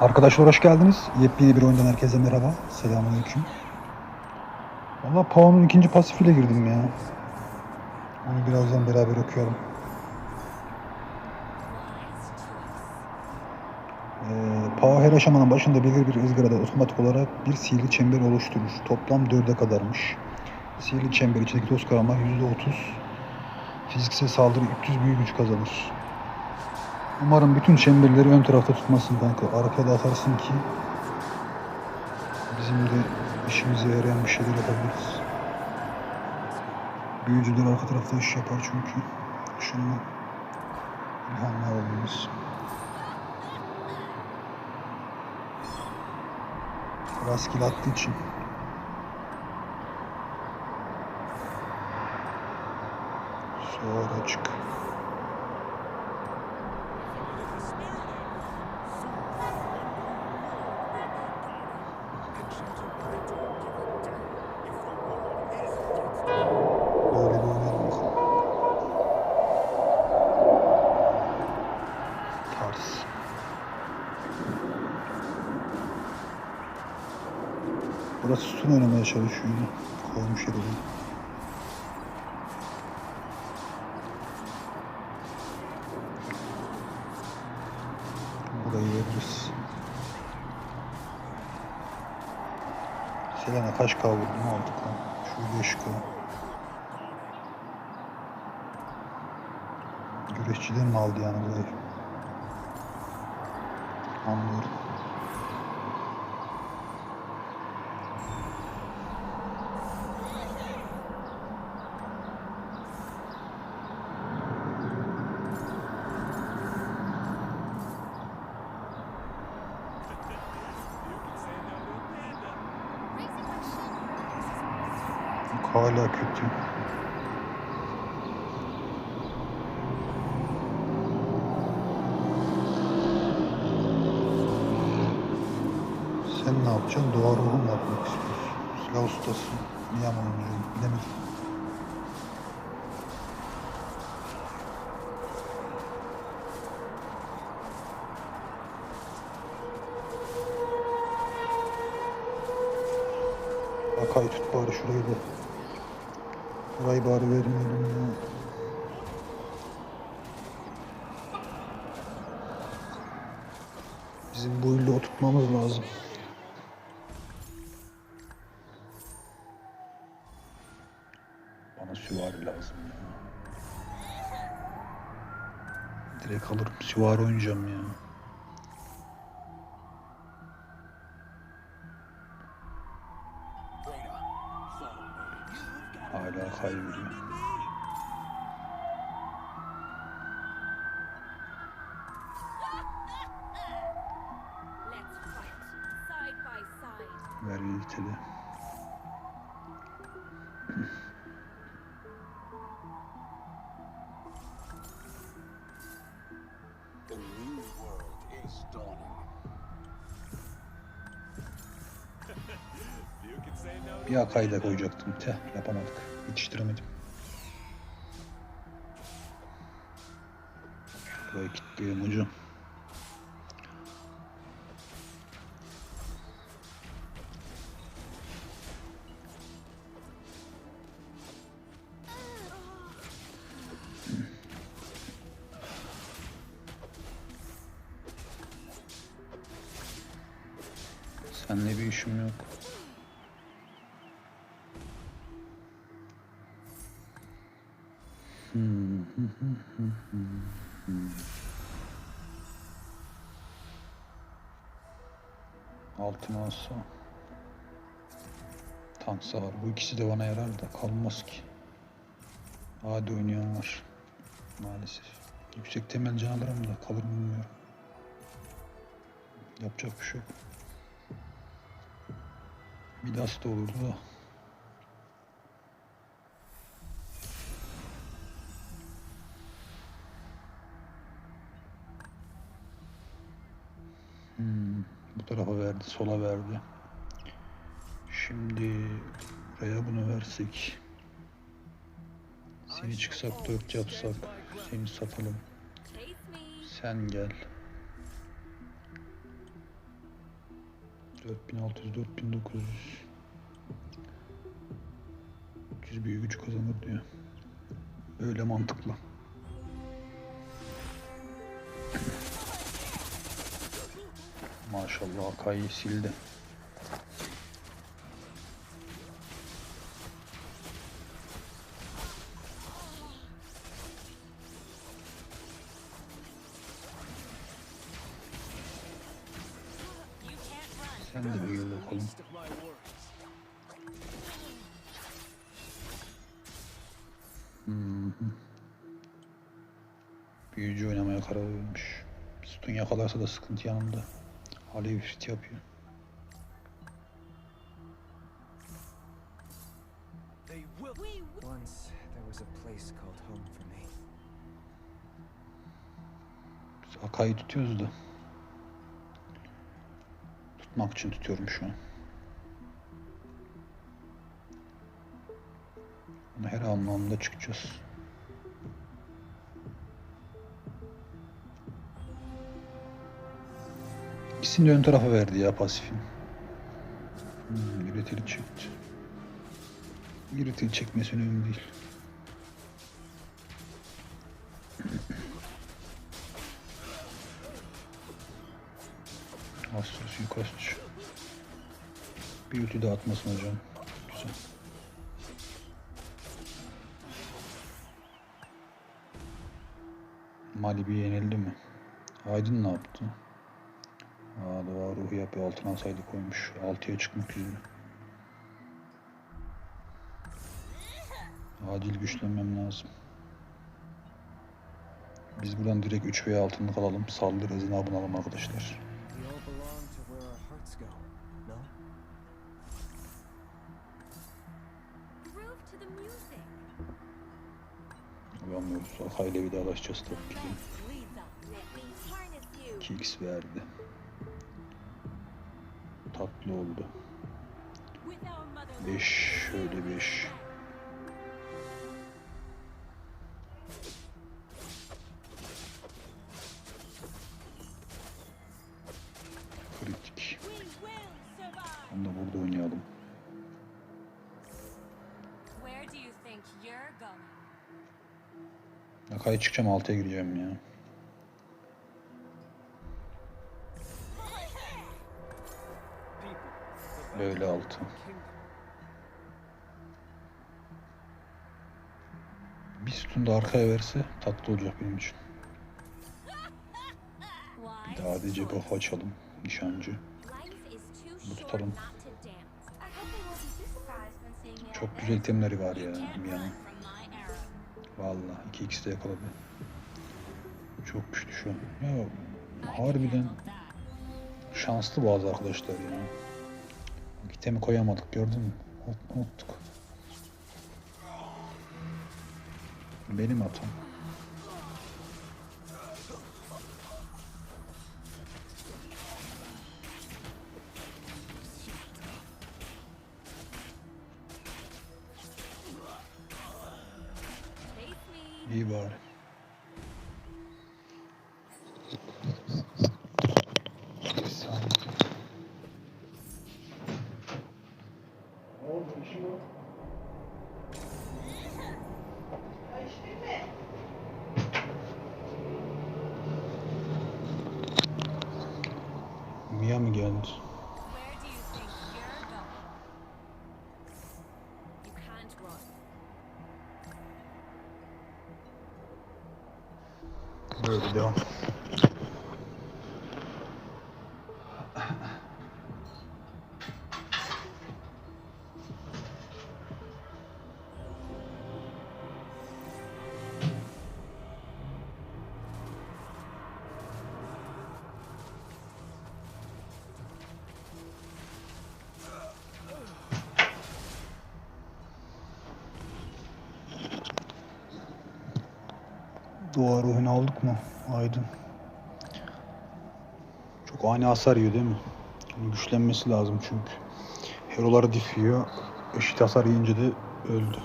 Arkadaşlar hoş geldiniz. Yepyeni bir oyundan herkese merhaba. Selamünaleyküm. Valla Pao'nun ikinci pasifiyle girdim ya. Onu birazdan beraber okuyorum. Ee, Pao her aşamanın başında belirli bir ızgarada otomatik olarak bir sihirli çember oluşturur. Toplam 4'e kadarmış. Sihirli çember içindeki toz karama %30 fiziksel saldırı 300 büyü güç kazanır. Umarım bütün çemberleri ön tarafta tutmasın kanka. Arkaya da atarsın ki bizim de işimize yarayan bir şeyler yapabiliriz. Büyücüler arka tarafta iş yapar çünkü. Şundan ilhamlar alabiliriz. Rastgele attığı için. Sonra çık. Çalışıyor. Koymuş yere bunu. Burayı veririz. Selena kaç kavurdu mu aldık lan? Şu beş kav. Güreşçiden mi aldı yani burayı? Anlıyorum. Kötü. Sen ne yapacaksın? Doğa ruhu mu yapmak istiyorsun? Silah ustası. Niye oynuyorsun? Bilemedim. Akay tut bari şurayı da. Burayı bari vermeyelim ya. Bizim bu ilde oturtmamız lazım. Bana süvari lazım ya. Direkt alırım süvari oynayacağım ya. Hala kaybediyor. Let's fight side by side. Ver ilteli. The new world is dawning. Bir Akay'ı da koyacaktım. Teh yapamadık. Yetiştiremedim. Burayı kilitleyelim hocam. Altın olsa tank var. Bu ikisi de bana yarar da kalmaz ki. Hadi oynayan var. Maalesef. Yüksek temel can alırım da kalır mı bilmiyorum. Yapacak bir şey yok. Midas da olurdu da. Verdi, sola verdi. Şimdi buraya bunu versek. Seni çıksak dört yapsak. Seni satalım. Sen gel. 4600, 4900. 300 büyük güç kazanır diyor. Öyle mantıklı. Maşallah Akai'yi sildi. Sen de gel bakalım. Hı. Büyücü oynamaya karar vermiş. Sütun yakalarsa da sıkıntı yanında. Alev fit yapıyor. Once there was a place called home for me. Biz Akai'yi tutuyoruz da. Tutmak için tutuyorum şu an. Ama her anlamda çıkacağız. İkisini de ön tarafa verdi ya pasifin. Hmm, üretili çekti. Üretili çekmesi önemli değil. Astro suikastçı. Bir ulti de atmasın hocam. Güzel. Mali bir yenildi mi? Aydın ne yaptı? Aa doğa ruhu yapıyor. Altına alsaydı koymuş. Altıya çıkmak üzere. Acil güçlenmem lazım. Biz buradan direkt 3 veya altınlık alalım. Saldırı arkadaşlar. Groove to the music. Uyanmıyoruz. Akay'la vedalaşacağız tabii ki. 2x verdi. Tatlı oldu. With our mother. 5 şöyle 5. Kritik. Onu da burada oynayalım. Going? Akay çıkacağım 6'ya gireceğim ya. Böyle altı. Bir sütun da arkaya verse tatlı olacak benim için. Bir de ADC buff açalım. Nişancı. Bu tutalım. Çok güzel itemleri var ya Mia'nın. Vallahi 2x de yakaladı. Çok güçlü şu an. Ya harbiden şanslı bazı arkadaşlar ya. İtemi koyamadık gördün mü? Unut- Unuttuk. Benim hatam. İyi bari. Böyle devam. Doğa ruhunu aldık mı? Aydın. Çok ani hasar yiyor değil mi? Güçlenmesi lazım çünkü. Heroları dif yiyor. Eşit hasar yiyince de öldü.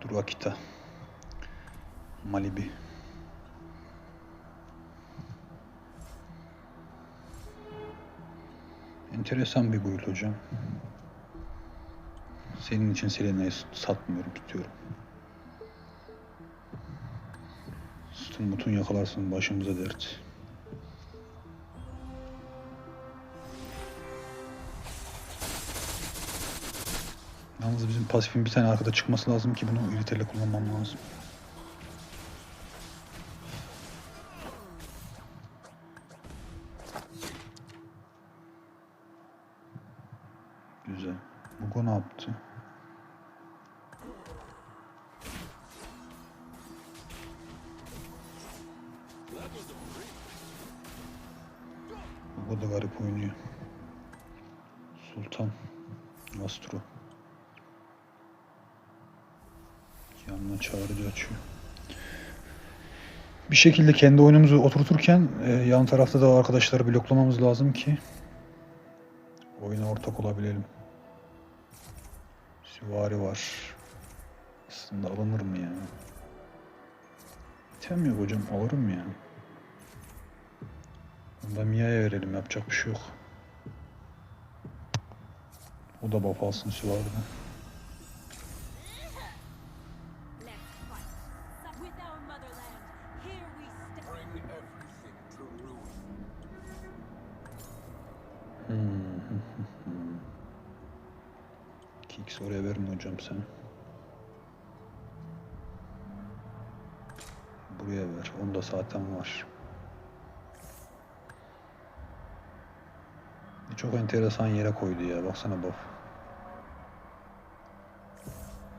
Turu Akita. Malibi. Enteresan bir build hocam. Senin için Selena'yı satmıyorum, tutuyorum. Sütun mutun yakalarsın başımıza dert. Yalnız bizim pasifin bir tane arkada çıkması lazım ki bunu iriteyle kullanmam lazım. Bugo da garip oynuyor. Sultan. Astro. Yanına çağrıcı açıyor. Bir şekilde kendi oyunumuzu oturturken e, yan tarafta da arkadaşları bloklamamız lazım ki oyuna ortak olabilelim. Süvari var. Aslında alınır mı ya? Yok hocam alırım ya. Bunu da Mia'ya verelim yapacak bir şey yok. O da buff alsın ruin. Kicks oraya verin hocam sen. Buraya ver. Onda zaten var. Çok enteresan yere koydu ya. Baksana buff.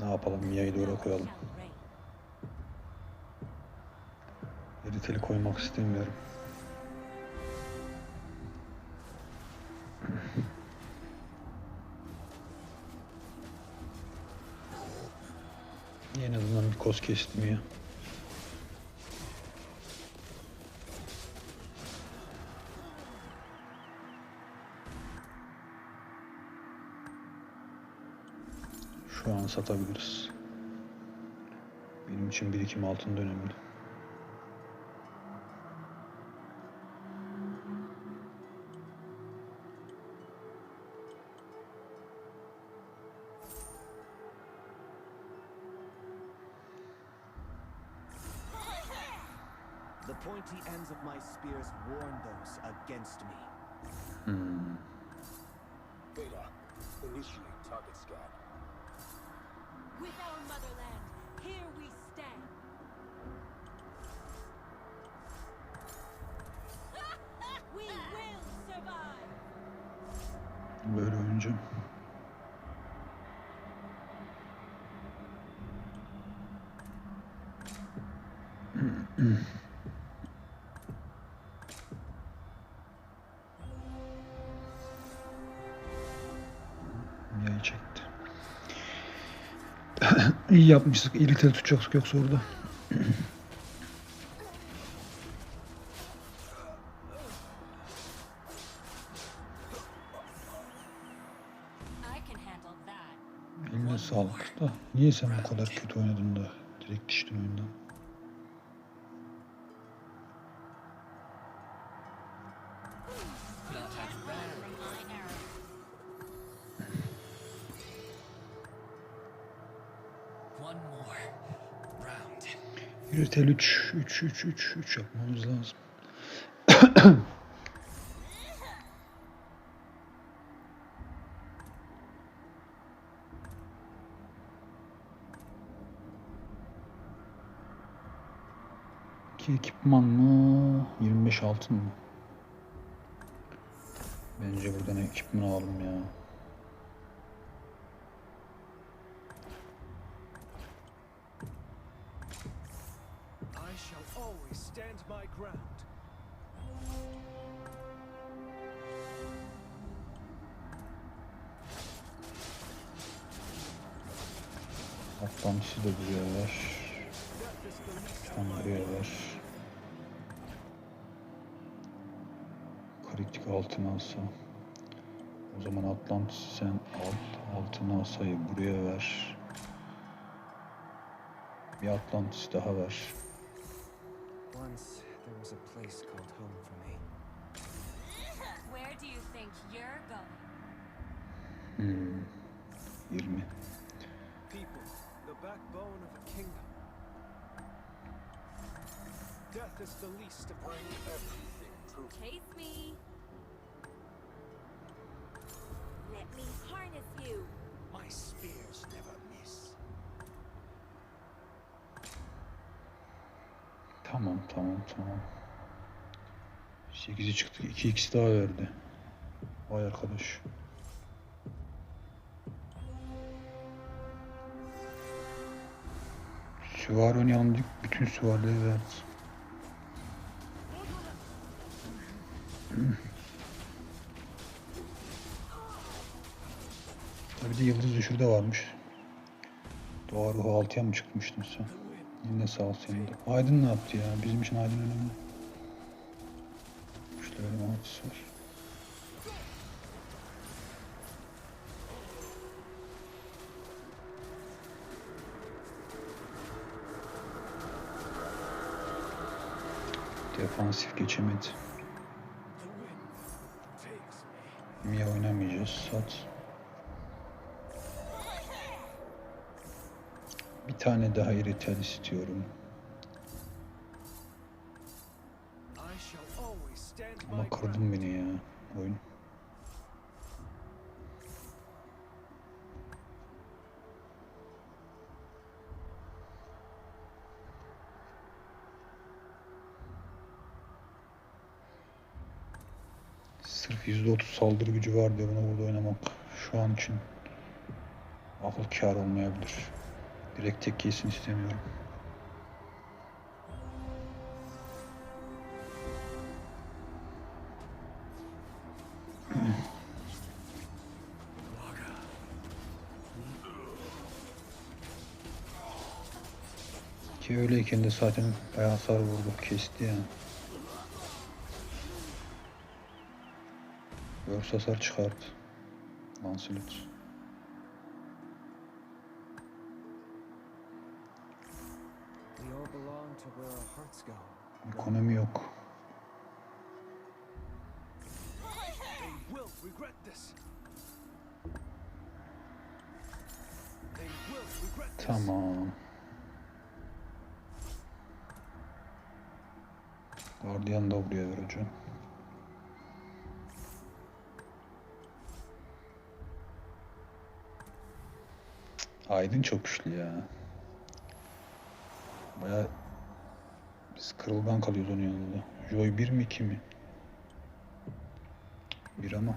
Ne yapalım? Mia'yı da oraya koyalım. Eriteli koymak istemiyorum. En azından bir koz kestim Şu an satabiliriz. Benim için birikim altında önemli. The pointy ends of my spears warn those against me. Hmm. Beta, initiate Yayı çekti. İyi yapmıştık. İlitel tutacaktık yoksa orada. Eline sağlık da. Niye sen bu kadar kötü oynadın da direkt düştün oyundan? İlitel 3, 3, 3, 3, 3 yapmamız lazım. İki ekipman mı? 25 altın mı? Bence buradan ekipman alalım ya. Ver. Death is the least Tam buraya ver. Kritik altın alsa. O zaman Atlantis sen alt, altın alsayı buraya ver. Bir Atlantis daha var. Once there was a place called home for me. Where do you think you're going? Hmm. 20. Backbone of a kingdom. Death is the least of Bring everything to Chase me. Let me harness you. my spears never miss. Tamam tamam tamam. 8'i çıktı. 2x daha verdi. Vay arkadaş. Süvari dedik. Bütün süvarileri verdi. Bir de yıldız düşürde varmış. Doğa ruhu 6'ya mı çıkmıştın sen? Yine sağ ol senin de. Aydın ne yaptı ya? Bizim için Aydın önemli. İşte öyle mantısı var. Defansif geçemedi. Mia oynamayacağız. Sat. Bir tane daha iritel istiyorum. Ama kırdın beni ya oyun. %30 saldırı gücü var diye bunu burada oynamak şu an için akıl kâr olmayabilir. Direkt tek yesin istemiyorum. Ki öyleyken de zaten bayağı hasar vurdu. Kesti yani. Regret this. They will regret this. Tamam. Guardian da buraya vereceğim. Aydın çok güçlü ya. Baya biz kırılgan kalıyoruz onun yanında. Joy 1 mi 2 mi? 1 ama.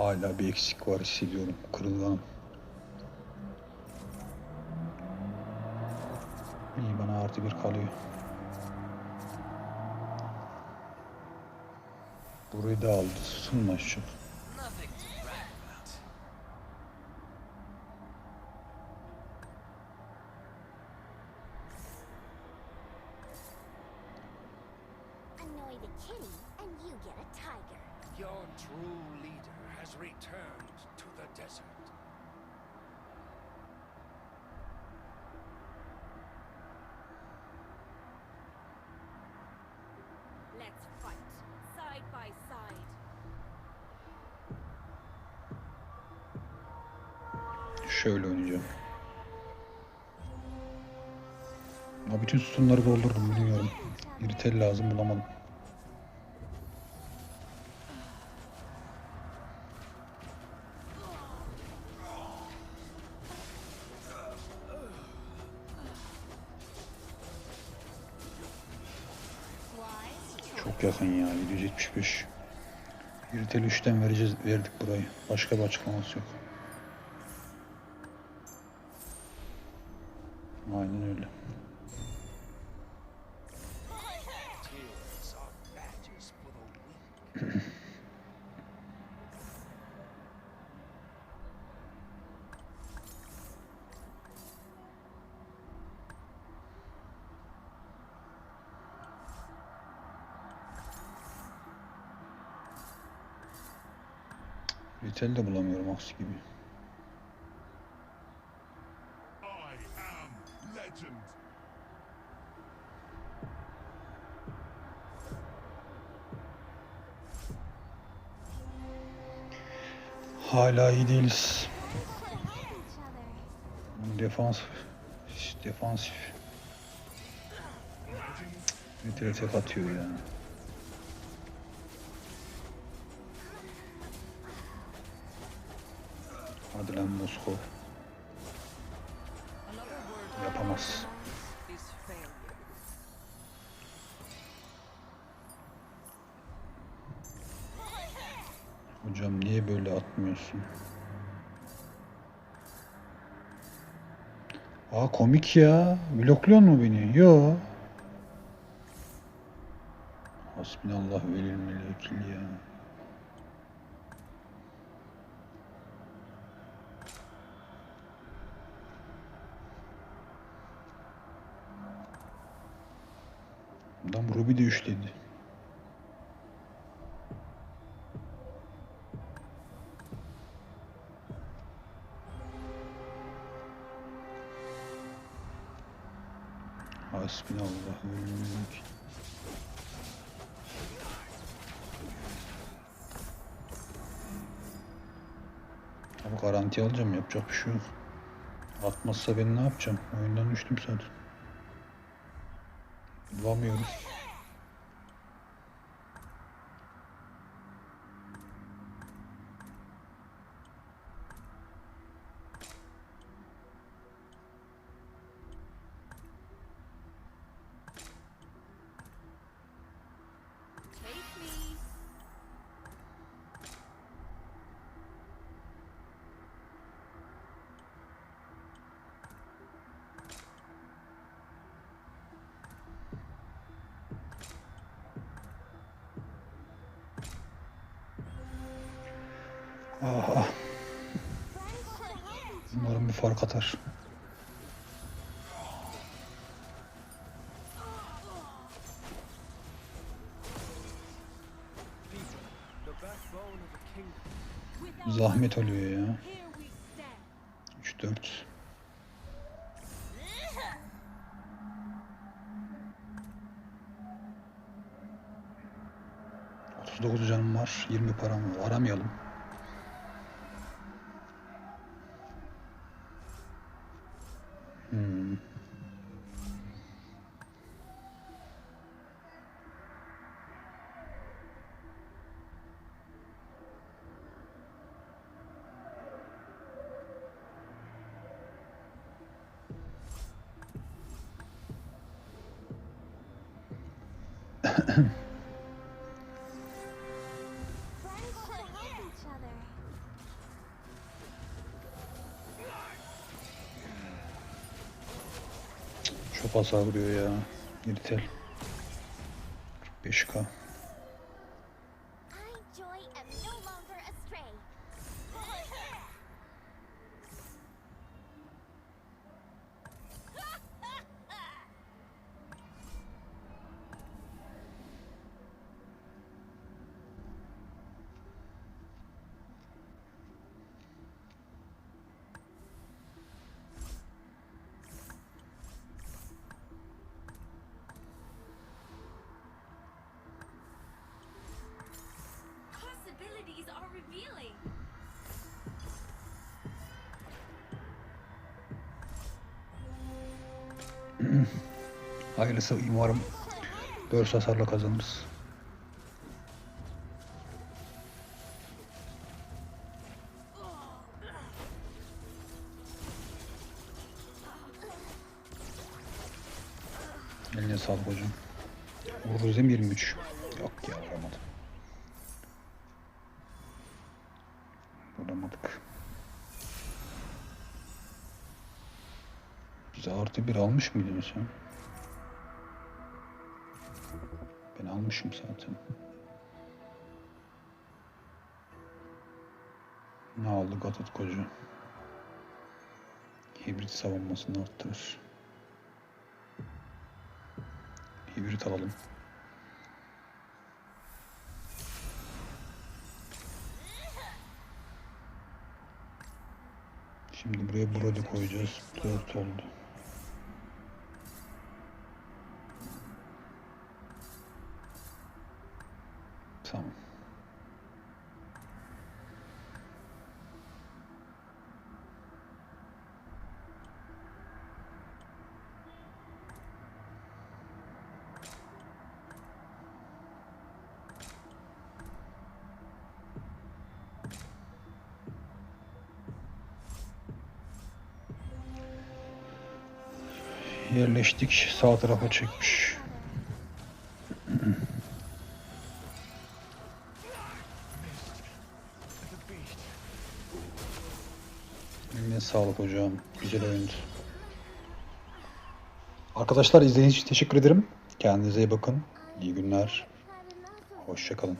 Hala bir eksik var hissediyorum. Kırılganım. İyi bana artı bir kalıyor. Burayı da aldı. Sunma şu. Annoy the kitty, and you get a tiger. Your true leader has returned to the desert. Let's fight. Side by side. Şöyle oynayacağım. Ya bütün sütunları doldurdum bilmiyorum. İritel lazım bulamadım. Yakın ya. 775. Yürüteli 3'ten vereceğiz, verdik burayı. Başka bir açıklaması yok. Aynen öyle. Vitel de bulamıyorum aksi gibi. Hala iyi değiliz. Defans defansif. Tek atıyor ya. Hadi lan. Yapamaz. Hocam niye böyle atmıyorsun? Aa komik ya. Blokluyor mu beni? Yo. Hasbinallah velil melekil ya. Adam Ruby de üçledi. Hasbinallah velil melekil. Abi garanti alacağım yapacak bir şey yok. Atmazsa ben ne yapacağım? Oyundan düştüm zaten. Bulamıyoruz. Ah ah. Other. Umarım bir fark atar. Zahmet oluyor ya. here we stand. 3-4. ...39 canım var, 20 param var. Aramayalım. Hasar vuruyor ya. Iritel. 45k. Possibilities are revealing. Hayırlısı umarım 4 hasarla kazanırız. Eline sağlık hocam. Vururuz değil mi 23? Yok ya vuramadım. Vuramadık. Siz artı bir almış mıydınız sen? Ben almışım zaten. Ne aldık Atat Koca? Hibrit savunmasını arttırır. Hibrit alalım. Şimdi buraya Brody koyacağız. 4 oldu. Tamam. Yerleştik. Sağ tarafa çekmiş. Eline sağlık hocam. Güzel oyundu. Arkadaşlar izlediğiniz için teşekkür ederim. Kendinize iyi bakın. İyi günler. Hoşçakalın.